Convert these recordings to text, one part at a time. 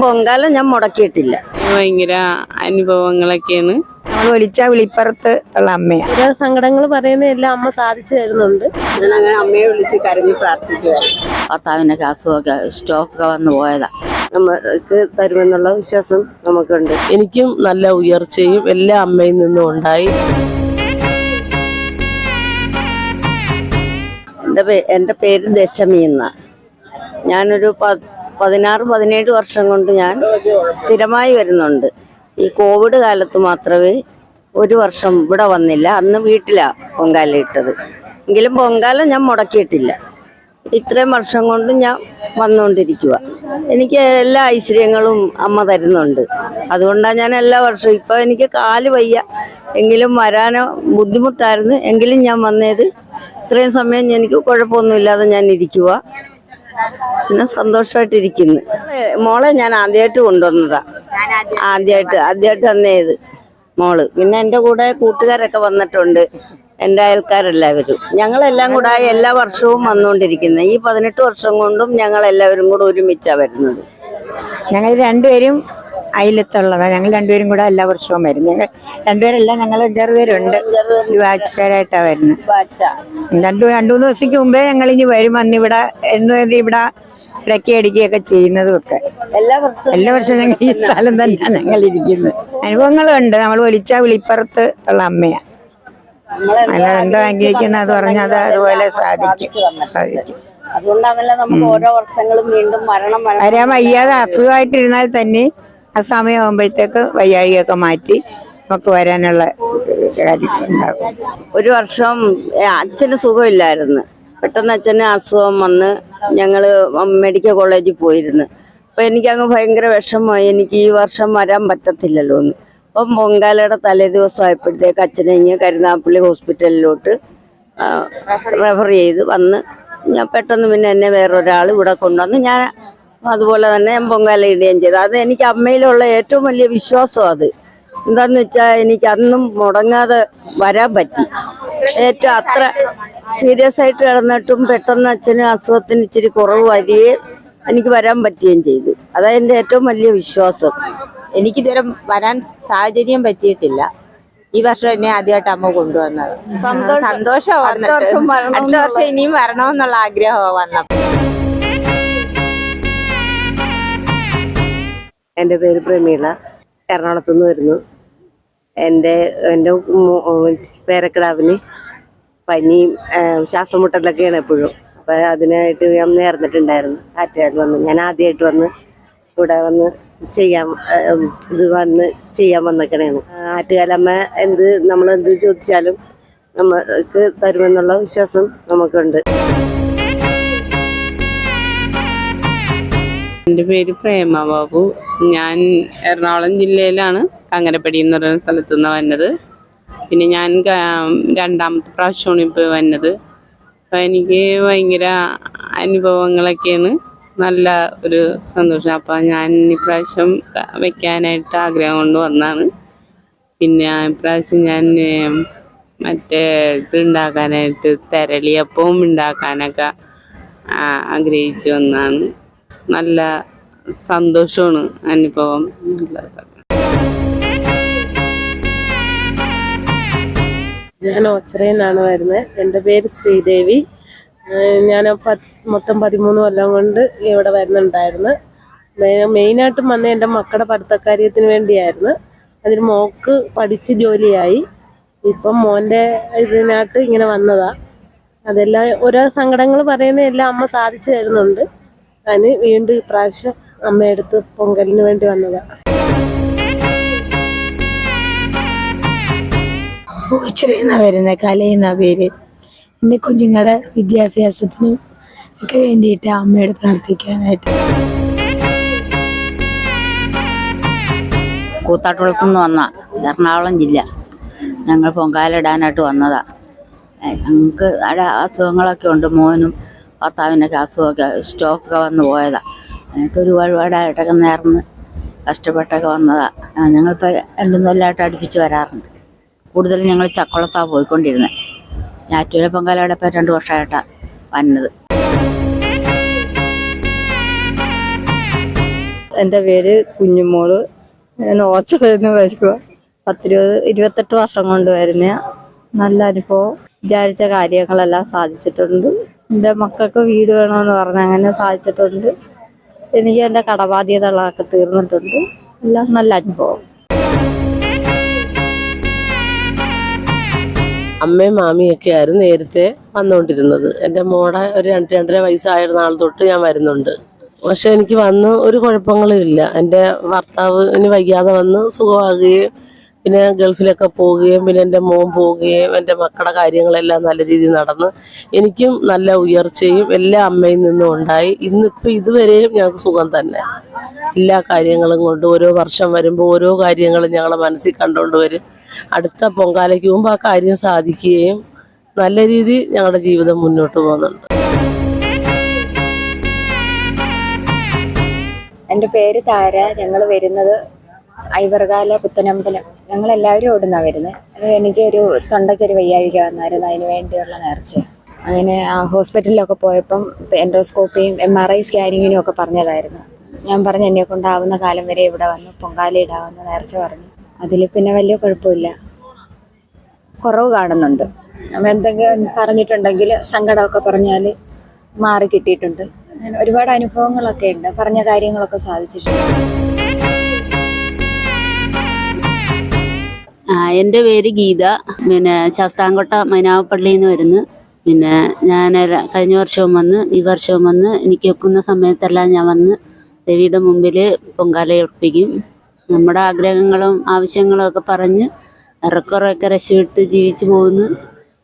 പൊങ്കാല ഞാൻ മുടക്കിയിട്ടില്ല. ഭയങ്കര അനുഭവങ്ങളൊക്കെയാണ്. നമ്മൾ വിളിച്ച വിളിപ്പുറത്ത് ഉള്ള അമ്മയാണ് ഓരോ സങ്കടങ്ങൾ പറയുന്നതെല്ലാം അമ്മ സാധിച്ചു തരുന്നുണ്ട്. ഞാൻ അങ്ങനെ അമ്മയെ വിളിച്ച് കരഞ്ഞു പ്രാർത്ഥിക്കുക ഭർത്താവിനൊക്കെ അസുഖമൊക്കെ സ്റ്റോക്കൊക്കെ വന്നു പോയതാ. നമുക്ക് തരുമെന്നുള്ള വിശ്വാസം നമുക്കുണ്ട്. എനിക്കും നല്ല ഉയർച്ചയും എല്ലാ അമ്മയിൽ നിന്നും ഉണ്ടായി. എന്റെ പേ എന്റെ പേര് ദശമി എന്ന. ഞാനൊരു പ- പതിനാറ് പതിനേഴ് വർഷം കൊണ്ട് ഞാൻ സ്ഥിരമായി വരുന്നുണ്ട്. ഈ കോവിഡ് കാലത്ത് മാത്രമേ ഒരു വർഷം ഇവിടെ വന്നില്ല. അന്ന് വീട്ടിലാണ് പൊങ്കാല ഇട്ടത്. എങ്കിലും പൊങ്കാല ഞാൻ മുടക്കിയിട്ടില്ല. ഇത്രയും വർഷം കൊണ്ട് ഞാൻ വന്നുകൊണ്ടിരിക്കുക എനിക്ക് എല്ലാ ഐശ്വര്യങ്ങളും അമ്മ തരുന്നുണ്ട്. അതുകൊണ്ടാണ് ഞാൻ എല്ലാ വർഷവും ഇപ്പൊ എനിക്ക് കാൽ വയ്യ. എങ്കിലും വരാനോ ബുദ്ധിമുട്ടായിരുന്നു. എങ്കിലും ഞാൻ വന്നത് ഇത്രയും സമയം എനിക്ക് കുഴപ്പമൊന്നുമില്ലാതെ ഞാൻ ഇരിക്കുക പിന്നെ സന്തോഷമായിട്ടിരിക്കുന്നു മോളെ ഞാൻ ആദ്യമായിട്ട് കൊണ്ടുവന്നതാ. ആദ്യമായിട്ട് ആദ്യമായിട്ട് വന്നേത് മോൾ. പിന്നെ എന്റെ കൂടെ കൂട്ടുകാരൊക്കെ വന്നിട്ടുണ്ട്. എന്റെ അയൽക്കാരെല്ലാവരും. ഞങ്ങളെല്ലാം കൂടെ എല്ലാ വർഷവും വന്നുകൊണ്ടിരിക്കുന്നത് ഈ പതിനെട്ട് വർഷം കൊണ്ടും ഞങ്ങൾ എല്ലാവരും കൂടെ ഒരുമിച്ചാണ് വരുന്നത്. ഞങ്ങൾ രണ്ടുപേരും അയലത്തുള്ളതാണ് ഞങ്ങൾ രണ്ടുപേരും കൂടെ എല്ലാ വർഷവും വരും ഞങ്ങൾ രണ്ടുപേരല്ല ഞങ്ങൾ അഞ്ചാറ് പേരുണ്ട് ഒരു ബാച്ചുകാരായിട്ടാണ് വരുന്നത് രണ്ടു രണ്ടു മൂന്ന് ദിവസത്തേക്ക് മുമ്പേ ഞങ്ങൾ ഇനി വരും അന്ന് ഇവിടെ എന്ന് ഇവിടെ ഇടയ്ക്ക് അടിക്കുകയൊക്കെ ചെയ്യുന്നതും ഒക്കെ എല്ലാ വർഷവും എല്ലാ വർഷവും ഞങ്ങൾ ഈ സ്ഥലം തന്നെയാണ് ഞങ്ങൾ ഇരിക്കുന്നത്. അനുഭവങ്ങളുണ്ട്. നമ്മൾ വിളിച്ച വിളിപ്പുറത്ത് ഉള്ള അമ്മയാണ് അല്ല എന്താ ആഗ്രഹിക്കുന്നത് അത് പറഞ്ഞാൽ അത് അതുപോലെ സാധിക്കും. സാധിക്കും. അതുകൊണ്ടാണല്ലോ നമുക്ക് ഓരോ വർഷങ്ങളും വീണ്ടും മരണം വരാൻ വയ്യാതെ അസുഖമായിട്ടിരുന്നാൽ തന്നെ ആ സമയമാകുമ്പോഴത്തേക്ക് വയ്യാഴികയൊക്കെ മാറ്റി നമുക്ക് വരാനുള്ള കാര്യം ഉണ്ടാകും. ഒരു വർഷം അച്ഛന് സുഖമില്ലായിരുന്നു. പെട്ടെന്ന് അച്ഛന് അസുഖം വന്ന് ഞങ്ങൾ മെഡിക്കൽ കോളേജിൽ പോയിരുന്നു. അപ്പൊ എനിക്കങ്ങ് ഭയങ്കര വിഷമമായി. എനിക്ക് ഈ വർഷം വരാൻ പറ്റത്തില്ലല്ലോ എന്ന്. അപ്പം പൊങ്കാലയുടെ തലേ ദിവസം ആയപ്പോഴത്തേക്ക് അച്ഛനെ ഇങ്ങനെ കരുനാപ്പള്ളി ഹോസ്പിറ്റലിലോട്ട് റെഫർ ചെയ്ത് വന്ന് ഞാൻ പെട്ടെന്ന് പിന്നെ എന്നെ വേറൊരാൾ ഇവിടെ കൊണ്ടുവന്ന് ഞാൻ അതുപോലെ തന്നെ ഞാൻ പൊങ്കാല ഇടുകയും ചെയ്തു. അത് എനിക്ക് അമ്മയിലുള്ള ഏറ്റവും വലിയ വിശ്വാസം അത്. എന്താന്ന് വെച്ചാൽ എനിക്ക് അന്നും മുടങ്ങാതെ വരാൻ പറ്റി. ഏറ്റവും അത്ര സീരിയസ് ആയിട്ട് കിടന്നിട്ടും പെട്ടെന്ന് അച്ഛന് അസുഖത്തിന് ഇച്ചിരി കുറവ് വരികയും എനിക്ക് വരാൻ പറ്റുകയും ചെയ്തു. അതാണ് എന്റെ ഏറ്റവും വലിയ വിശ്വാസം. എനിക്ക് ഇതുവരെ വരാൻ സാഹചര്യം പറ്റിയിട്ടില്ല. ഈ വർഷം എന്നെ ആദ്യമായിട്ട് അമ്മ കൊണ്ടുവന്നത്. സന്തോഷം. അടുത്ത വർഷം ഇനിയും വരണമെന്നുള്ള ആഗ്രഹമാണ് വന്നത്. എന്റെ പേര് പ്രമീള. എറണാകുളത്തു നിന്ന് വരുന്നു. എന്റെ എന്റെ പേരക്കിടാവിന് പനിയും ശ്വാസം മുട്ടലൊക്കെയാണ് എപ്പോഴും. അപ്പം അതിനായിട്ട് ഞാൻ നേർന്നിട്ടുണ്ടായിരുന്നു. ആറ്റുകാർ വന്ന് ഞാൻ ആദ്യമായിട്ട് വന്ന് ഇവിടെ വന്ന് ചെയ്യാൻ ഇത് വന്ന് ചെയ്യാൻ വന്നേക്കണേണ്. ആറ്റുകാലമ്മ എന്ത് നമ്മളെന്ത് ചോദിച്ചാലും നമുക്ക് തരുമെന്നുള്ള വിശ്വാസം നമുക്കുണ്ട്. എന്റെ പേര് പ്രേമ ബാബു. ഞാൻ എറണാകുളം ജില്ലയിലാണ് കാങ്ങരപ്പടി എന്ന് പറയുന്ന സ്ഥലത്തു നിന്ന് വന്നത്. പിന്നെ ഞാൻ രണ്ടാമത്തെ പ്രാവശ്യമാണ് ഇപ്പോൾ വന്നത്. അപ്പം എനിക്ക് ഭയങ്കര അനുഭവങ്ങളൊക്കെയാണ്. നല്ല ഒരു സന്തോഷം. അപ്പോൾ ഞാൻ ഇപ്രാവശ്യം വെക്കാനായിട്ട് ആഗ്രഹം കൊണ്ട് വന്നതാണ്. പിന്നെ ഇപ്രാവശ്യം ഞാൻ മറ്റേ ഇത് ഉണ്ടാക്കാനായിട്ട് തെരളിയപ്പവും ഉണ്ടാക്കാനൊക്കെ ആഗ്രഹിച്ചു വന്നാണ് നല്ല സന്തോഷമാണ് അനുഭവം. ഞാൻ ഓച്ചറയിൽ നിന്നാണ് വരുന്നത്. എന്റെ പേര് ശ്രീദേവി. ഞാൻ മൊത്തം പതിമൂന്ന് കൊല്ലം കൊണ്ട് ഇവിടെ വരുന്നുണ്ടായിരുന്നു. മെയിനായിട്ടും വന്ന എന്റെ മക്കളുടെ പഠിത്തക്കാര്യത്തിന് വേണ്ടിയായിരുന്നു. അതിന് മോക്ക് പഠിച്ച് ജോലിയായി. ഇപ്പം മോന്റെ ഇതിനായിട്ട് ഇങ്ങനെ വന്നതാ. അതെല്ലാം ഓരോ സങ്കടങ്ങൾ പറയുന്ന എല്ലാം അമ്മ സാധിച്ചു തരുന്നുണ്ട്. അതിന് വീണ്ടും ഇപ്രാവശ്യം അമ്മയെടുത്ത് പൊങ്കലിന് വേണ്ടി വന്നതാണ് ഓച്ചിറയുന്ന വരുന്ന? കലയെന്ന പേര്? എന്റെ കുഞ്ഞുങ്ങളുടെ വിദ്യാഭ്യാസത്തിനും ഒക്കെ വേണ്ടിയിട്ട് അമ്മയോട് പ്രാർത്ഥിക്കാനായിട്ട്. കൂത്താട്ടുളത്തുനിന്ന് വന്ന എറണാകുളം ജില്ല. ഞങ്ങൾ പൊങ്കാലിടാനായിട്ട് വന്നതാ. ഏ, ഞങ്ങൾക്ക് അവിടെ അസുഖങ്ങളൊക്കെ ഉണ്ട്. മോനും ഭർത്താവിനൊക്കെ അസുഖമൊക്കെ സ്റ്റോക്കൊക്കെ വന്നു പോയതാണ് ഒരു വഴിപാടായിട്ടൊക്കെ നേർന്ന് കഷ്ടപ്പെട്ടൊക്കെ വന്നതാണ് ഞങ്ങളിപ്പോൾ രണ്ടു കൊല്ലമായിട്ട് അടുപ്പിച്ച് വരാറുണ്ട്. കൂടുതലും ഞങ്ങൾ ചക്കുളത്താണ് പോയിക്കൊണ്ടിരുന്നത് ഞാറ്റൂര പൊങ്കാലയുടെ ഇപ്പോൾ രണ്ട് വർഷമായിട്ടാണ് വന്നത്. എന്റെ പേര് കുഞ്ഞുമോൾ. ഞാൻ ഓച്ചറന്ന് വരുക പത്തിരുപത് ഇരുപത്തെട്ട് വർഷം കൊണ്ട് വരുന്ന നല്ല അനുഭവം. വിചാരിച്ച കാര്യങ്ങളെല്ലാം സാധിച്ചിട്ടുണ്ട്. എന്റെ മക്കൾക്ക് വീട് വേണമെന്ന് പറഞ്ഞ് അങ്ങനെ സാധിച്ചിട്ടുണ്ട്. എനിക്ക് എന്റെ കടബാധ്യതകളൊക്കെ തീർന്നിട്ടുണ്ട്. എല്ലാം നല്ല അനുഭവം. അമ്മയും മാമിയൊക്കെ ആയിരുന്നു നേരത്തെ വന്നുകൊണ്ടിരുന്നത് എന്റെ മോടെ ഒരു രണ്ട് രണ്ടര വയസ്സായ നാൾ തൊട്ട് ഞാൻ വരുന്നുണ്ട്. പക്ഷെ എനിക്ക് വന്ന് ഒരു കുഴപ്പങ്ങളും ഇല്ല. എന്റെ ഭർത്താവിന് വയ്യാതെ വന്ന് സുഖമാകുകയും പിന്നെ ഗൾഫിലൊക്കെ പോവുകയും പിന്നെ എന്റെ മോൻ പോവുകയും എന്റെ മക്കളുടെ കാര്യങ്ങളെല്ലാം നല്ല രീതിയിൽ നടന്ന് എനിക്കും നല്ല ഉയർച്ചയും എല്ലാ അമ്മയിൽ നിന്നും ഉണ്ടായി. ഇന്നിപ്പോൾ ഇതുവരെയും ഞങ്ങൾക്ക് സുഖം തന്നെ. എല്ലാ കാര്യങ്ങളും കൊണ്ട് ഓരോ വർഷം വരുമ്പോൾ ഓരോ കാര്യങ്ങളും ഞങ്ങളെ മനസ്സിൽ കണ്ടുകൊണ്ട് വരും. അടുത്ത പൊങ്കാലയ്ക്ക് മുമ്പ് ആ കാര്യം സാധിക്കുകയും നല്ല രീതിയിൽ ഞങ്ങളുടെ ജീവിതം മുന്നോട്ട് പോകുന്നുണ്ട്. എന്റെ പേര് താര. ഞങ്ങൾ വരുന്നത് ഐവർകാല പുത്തനമ്പലം ഞങ്ങൾ എല്ലാവരും ഓടുന്ന വരുന്നത് അത് എനിക്ക് ഒരു തൊണ്ടയ്ക്കൊരു വയ്യാഴിക വന്നായിരുന്നു. അതിന് വേണ്ടിയുള്ള നേർച്ച അങ്ങനെ ഹോസ്പിറ്റലിലൊക്കെ പോയപ്പം എൻഡോസ്കോപ്പിയും എം ആർ ഐ സ്കാനിങ്ങിനും ഒക്കെ പറഞ്ഞതായിരുന്നു. ഞാൻ പറഞ്ഞു എന്നെ കൊണ്ടാവുന്ന കാലം വരെ ഇവിടെ വന്നു പൊങ്കാല ഇടാവുന്ന നേർച്ച പറഞ്ഞു. അതിൽ പിന്നെ വലിയ കുഴപ്പമില്ല. കുറവ് കാണുന്നുണ്ട്. നമ്മൾ എന്തെങ്കിലും പറഞ്ഞിട്ടുണ്ടെങ്കിൽ സങ്കടമൊക്കെ പറഞ്ഞാൽ മാറി കിട്ടിയിട്ടുണ്ട്. ഒരുപാട് അനുഭവങ്ങളൊക്കെ ഉണ്ട്. പറഞ്ഞ കാര്യങ്ങളൊക്കെ സാധിച്ചിട്ടുണ്ട്. എന്റെ പേര് ഗീത. പിന്നെ ശാസ്താംകോട്ട മൈനാവപ്പള്ളിയിൽ നിന്ന് വരുന്നു. പിന്നെ ഞാൻ കഴിഞ്ഞ വർഷവും വന്ന് ഈ വർഷവും വന്ന് എനിക്ക് ഒക്കുന്ന സമയത്തെല്ലാം ഞാൻ വന്ന് ദേവിയുടെ മുമ്പിൽ പൊങ്കാല ഒപ്പിക്കും നമ്മുടെ ആഗ്രഹങ്ങളും ആവശ്യങ്ങളും ഒക്കെ പറഞ്ഞ് ഇറക്കുറയൊക്കെ രക്ഷപ്പെട്ട് ജീവിച്ചു പോകുന്നു.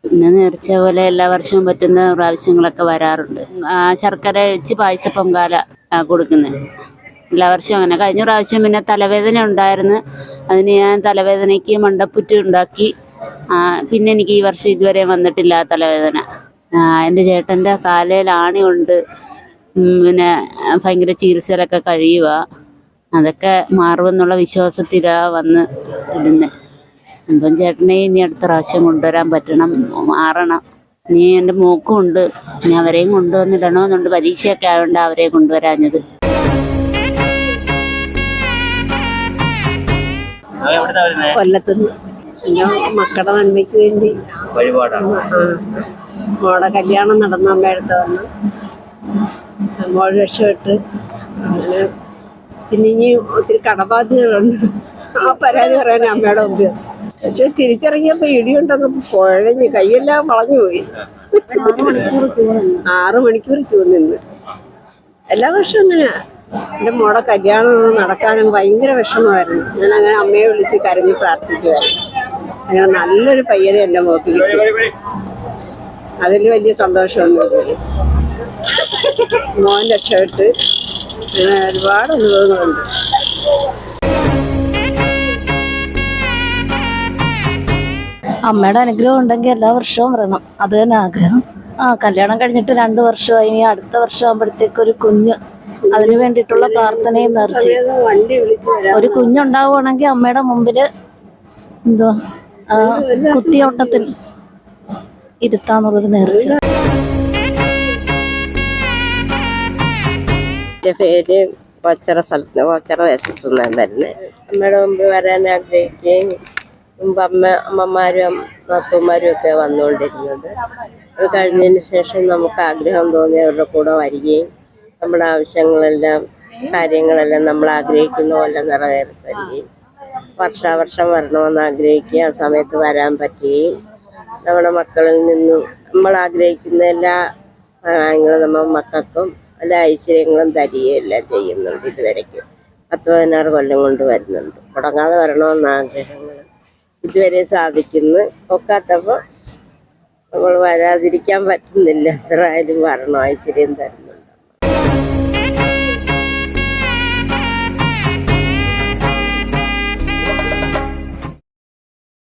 പിന്നെ നേർച്ച പോലെ എല്ലാ വർഷവും പറ്റുന്ന പ്രാവശ്യങ്ങളൊക്കെ വരാറുണ്ട്. ശർക്കര വെച്ച് പായസ പൊങ്കാല കൊടുക്കുന്നത് എല്ലാ വർഷവും അങ്ങനെ. കഴിഞ്ഞ പ്രാവശ്യം പിന്നെ തലവേദന ഉണ്ടായിരുന്നു. അതിന് ഞാൻ തലവേദനയ്ക്ക് മണ്ടപ്പുറ്റ് ഉണ്ടാക്കി. പിന്നെ എനിക്ക് ഈ വർഷം ഇതുവരെ വന്നിട്ടില്ല തലവേദന. എന്റെ ചേട്ടന്റെ കാലയിൽ ആണിയുണ്ട് കൊണ്ട് പിന്നെ ഭയങ്കര ചികിത്സയിലൊക്കെ കഴിയുക അതൊക്കെ മാറുമെന്നുള്ള വിശ്വാസത്തിലാണ് വന്ന് ഇടുന്നത് അപ്പം ചേട്ടനെ ഇനി അടുത്ത പ്രാവശ്യം കൊണ്ടുവരാൻ പറ്റണം. മാറണം. ഇനി എന്റെ മോക്കും ഉണ്ട്. ഇനി അവരെയും കൊണ്ടുവന്നിടണമെന്നുണ്ട് പരീക്ഷയൊക്കെ ആയതുകൊണ്ട് അവരെ കൊണ്ടുവരാഞ്ഞത്. കൊല്ലത്തുനിന്ന്? പിന്നെ മക്കളുടെ നന്മയ്ക്ക് വേണ്ടി. മോളെ മോടെ കല്യാണം നടന്ന അമ്മയടുത്ത് വന്ന് മോൾ രക്ഷപ്പെട്ട് അങ്ങനെ പിന്നെ ഇനി ഒത്തിരി കടബാധ്യതകളുണ്ട്. ആ പരാതി പറയാൻ അമ്മയുടെ മുമ്പ് പക്ഷെ തിരിച്ചിറങ്ങിയപ്പോ ഇടിയുണ്ടൊക്കെ കുഴഞ്ഞ് കൈയെല്ലാം വളഞ്ഞു പോയി. ആറു മണിക്കൂർ ക്യൂ നിന്ന്. എല്ലാ വർഷവും അങ്ങനെയാ. എന്റെ മോടെ കല്യാണം നടക്കാനും ഭയങ്കര വിഷമമായിരുന്നു. ഞാൻ അങ്ങനെ അമ്മയെ വിളിച്ച് കരഞ്ഞ് പ്രാർത്ഥിക്കുമായിരുന്നു അങ്ങനെ നല്ലൊരു പയ്യനെ എന്റെ മോക്ക് കിട്ടി. അതിൽ വലിയ സന്തോഷമൊന്നുമില്ല മോൻ രക്ഷപ്പെട്ട് അങ്ങനെ ഒരുപാട് അനുഭവങ്ങളുണ്ട്. അമ്മയുടെ അനുഗ്രഹം ഉണ്ടെങ്കിൽ എല്ലാ വർഷവും വരണം. അത് തന്നെ ആഗ്രഹം. ആ കല്യാണം കഴിഞ്ഞിട്ട് രണ്ട് വർഷമായി. ഇനി അടുത്ത വർഷം ആകുമ്പോഴത്തേക്ക് ഒരു കുഞ്ഞ് അതിനു വേണ്ടിയിട്ടുള്ള പ്രാർത്ഥനയും നേർച്ചയും ഒരു കുഞ്ഞുണ്ടാവുകയാണെങ്കിൽ അമ്മയുടെ മുമ്പിൽ എന്തുവാ കുത്തിയോട്ടത്തിൽ ഇരുത്താന്നുള്ളൊരു നേർച്ച. എന്റെ പേര് കൊച്ചറ സ്ഥലത്ത് കൊച്ചറ ദേശത്തു നിന്നാണ് വരുന്നത് അമ്മയുടെ മുമ്പ് വരാൻ ആഗ്രഹിക്കുകയും മുമ്പ് അമ്മ അമ്മമാരും നാത്തൂമാരും ഒക്കെ വന്നുകൊണ്ടിരുന്നത്. അത് കഴിഞ്ഞതിന് ശേഷം നമുക്ക് ആഗ്രഹം തോന്നി അവരുടെ കൂടെ വരികയും നമ്മുടെ ആവശ്യങ്ങളെല്ലാം കാര്യങ്ങളെല്ലാം നമ്മൾ ആഗ്രഹിക്കുന്ന പോലെ നിറവേറി തരികയും വർഷാവർഷം വരണമെന്ന് ആഗ്രഹിക്കുകയും ആ സമയത്ത് വരാൻ പറ്റുകയും നമ്മുടെ മക്കളിൽ നിന്നും നമ്മൾ ആഗ്രഹിക്കുന്ന എല്ലാ സഹായങ്ങളും നമ്മൾ മക്കൾക്കും എല്ലാ ഐശ്വര്യങ്ങളും തരികയും എല്ലാം ചെയ്യുന്നുണ്ട് ഇതുവരയ്ക്കും പത്ത് പതിനാറ് കൊല്ലം കൊണ്ട് വരുന്നുണ്ട്. മുടങ്ങാതെ വരണമെന്ന ആഗ്രഹങ്ങൾ ഇതുവരെ സാധിക്കുന്നു. ഒക്കാത്തപ്പോൾ നമ്മൾ വരാതിരിക്കാൻ പറ്റുന്നില്ല. എത്ര ആയാലും വരണം ഐശ്വര്യം തരുന്നു